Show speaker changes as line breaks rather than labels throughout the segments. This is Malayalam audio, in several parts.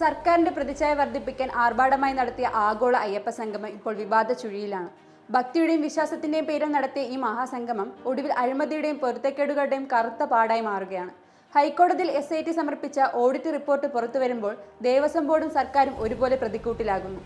സർക്കാരിന്റെ പ്രതിച്ഛായ വർദ്ധിപ്പിക്കാൻ ആർഭാടമായി നടത്തിയ ആഗോള അയ്യപ്പ സംഗമം ഇപ്പോൾ വിവാദ ചുഴിയിലാണ്. ഭക്തിയുടെയും വിശ്വാസത്തിന്റെയും പേരിൽ നടത്തിയ ഈ മഹാസംഗമം ഒടുവിൽ അഴിമതിയുടെയും പൊരുത്തക്കേടുകളുടെയും കറുത്ത പാടായി മാറുകയാണ്. ഹൈക്കോടതിയിൽ എസ് ഐ ടി സമർപ്പിച്ച ഓഡിറ്റ് റിപ്പോർട്ട് പുറത്തു വരുമ്പോൾ ദേവസ്വം ബോർഡും സർക്കാരും ഒരുപോലെ പ്രതിക്കൂട്ടിലാകുന്നു.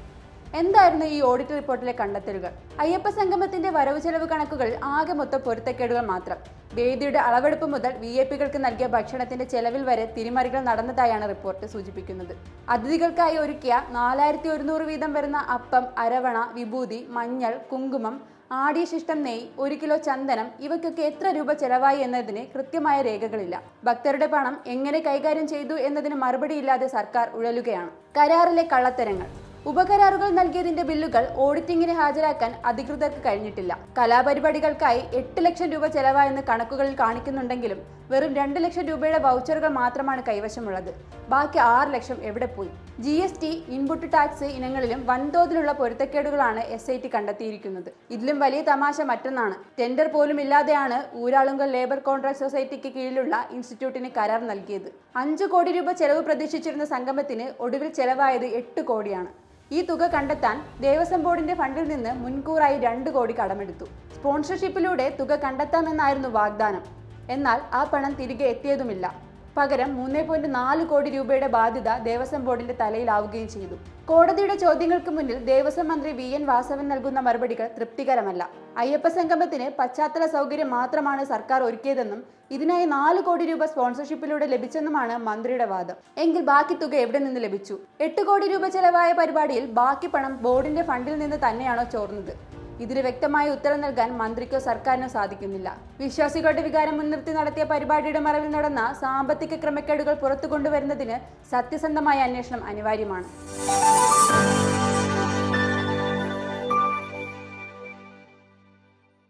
എന്തായിരുന്നു ഈ ഓഡിറ്റ് റിപ്പോർട്ടിലെ കണ്ടെത്തലുകൾ? അയ്യപ്പ സംഗമത്തിന്റെ വരവ് ചെലവ് കണക്കുകൾ ആകെ മൊത്തം പൊരുത്തക്കേടുകൾ മാത്രം. വേദിയുടെ അളവെടുപ്പ് മുതൽ വി ഐ പികൾക്ക് നൽകിയ ഭക്ഷണത്തിന്റെ ചെലവിൽ വരെ തിരിമറികൾ നടന്നതായാണ് റിപ്പോർട്ട് സൂചിപ്പിക്കുന്നത്. അതിഥികൾക്കായി ഒരുക്കിയ നാലായിരത്തി ഒരുന്നൂറ് വീതം വരുന്ന അപ്പം അരവണ വിഭൂതി മഞ്ഞൾ കുങ്കുമം ആടിയ ശിഷ്ടം നെയ് ഒരു കിലോ ചന്ദനം ഇവയ്ക്കൊക്കെ എത്ര രൂപ ചെലവായി എന്നതിന് കൃത്യമായ രേഖകളില്ല. ഭക്തരുടെ പണം എങ്ങനെ കൈകാര്യം ചെയ്തു എന്നതിന് മറുപടിയില്ലാതെ സർക്കാർ ഉഴലുകയാണ്. കരാറിലെ കള്ളത്തരങ്ങൾ. ഉപകരാറുകൾ നൽകിയതിന്റെ ബില്ലുകൾ ഓഡിറ്റിംഗിന് ഹാജരാക്കാൻ അധികൃതർക്ക് കഴിഞ്ഞിട്ടില്ല. കലാപരിപാടികൾക്കായി എട്ട് ലക്ഷം രൂപ ചെലവായെന്ന് കണക്കുകളിൽ കാണിക്കുന്നുണ്ടെങ്കിലും വെറും രണ്ട് ലക്ഷം രൂപയുടെ വൗച്ചറുകൾ മാത്രമാണ് കൈവശമുള്ളത്. ബാക്കി ആറ് ലക്ഷം എവിടെ പോയി? G S T input tax ഇനങ്ങളിലും വൻതോതിലുള്ള പൊരുത്തക്കേടുകളാണ് എസ് ഐ ടി കണ്ടെത്തിയിരിക്കുന്നത്. ഇതിലും വലിയ തമാശ മറ്റൊന്നാണ്. ടെൻഡർ പോലും ഇല്ലാതെയാണ് ഊരാളുങ്കൽ ലേബർ കോൺട്രാക്ട് സൊസൈറ്റിക്ക് കീഴിലുള്ള ഇൻസ്റ്റിറ്റ്യൂട്ടിന് കരാർ നൽകിയത്. അഞ്ചു കോടി രൂപ ചെലവ് പ്രതീക്ഷിച്ചിരുന്ന സംഗമത്തിന് ഒടുവിൽ ചെലവായത് എട്ട് കോടിയാണ്. ഈ തുക കണ്ടെത്താൻ ദേവസ്വം ബോർഡിന്റെ ഫണ്ടിൽ നിന്ന് മുൻകൂറായി രണ്ട് കോടി കടമെടുത്തു. സ്പോൺസർഷിപ്പിലൂടെ തുക കണ്ടെത്താമെന്നായിരുന്നു വാഗ്ദാനം. എന്നാൽ ആ പണം തിരികെ എത്തിയതുമില്ല. പകരം മൂന്ന് പോയിന്റ് നാല് കോടി രൂപയുടെ ബാധ്യത ദേവസ്വം ബോർഡിന്റെ തലയിലാവുകയും ചെയ്തു. കോടതിയുടെ ചോദ്യങ്ങൾക്ക് മുന്നിൽ ദേവസ്വം മന്ത്രി വി. എൻ. വാസവൻ നൽകുന്ന മറുപടികൾ തൃപ്തികരമല്ല. അയ്യപ്പ സംഗമത്തിന് പശ്ചാത്തല സൗകര്യം മാത്രമാണ് സർക്കാർ ഒരുക്കിയതെന്നും ഇതിനായി നാല് കോടി രൂപ സ്പോൺസർഷിപ്പിലൂടെ ലഭിച്ചെന്നുമാണ് മന്ത്രിയുടെ വാദം. എങ്കിൽ ബാക്കി തുക എവിടെ നിന്ന് ലഭിച്ചു? എട്ട് കോടി രൂപ ചെലവായ പരിപാടിയിൽ ബാക്കി പണം ബോർഡിന്റെ ഫണ്ടിൽ നിന്ന് തന്നെയാണോ ചോർന്നത്? ഇതിന് വ്യക്തമായ ഉത്തരം നൽകാൻ മന്ത്രിക്കോ സർക്കാരിനോ സാധിക്കുന്നില്ല. വിശ്വാസികളുടെ വികാരം മുൻനിർത്തി നടത്തിയ പരിപാടിയുടെ മറവിൽ നടന്ന സാമ്പത്തിക ക്രമക്കേടുകൾ പുറത്തു കൊണ്ടുവരുന്നതിന് സത്യസന്ധമായ അന്വേഷണം അനിവാര്യമാണ്.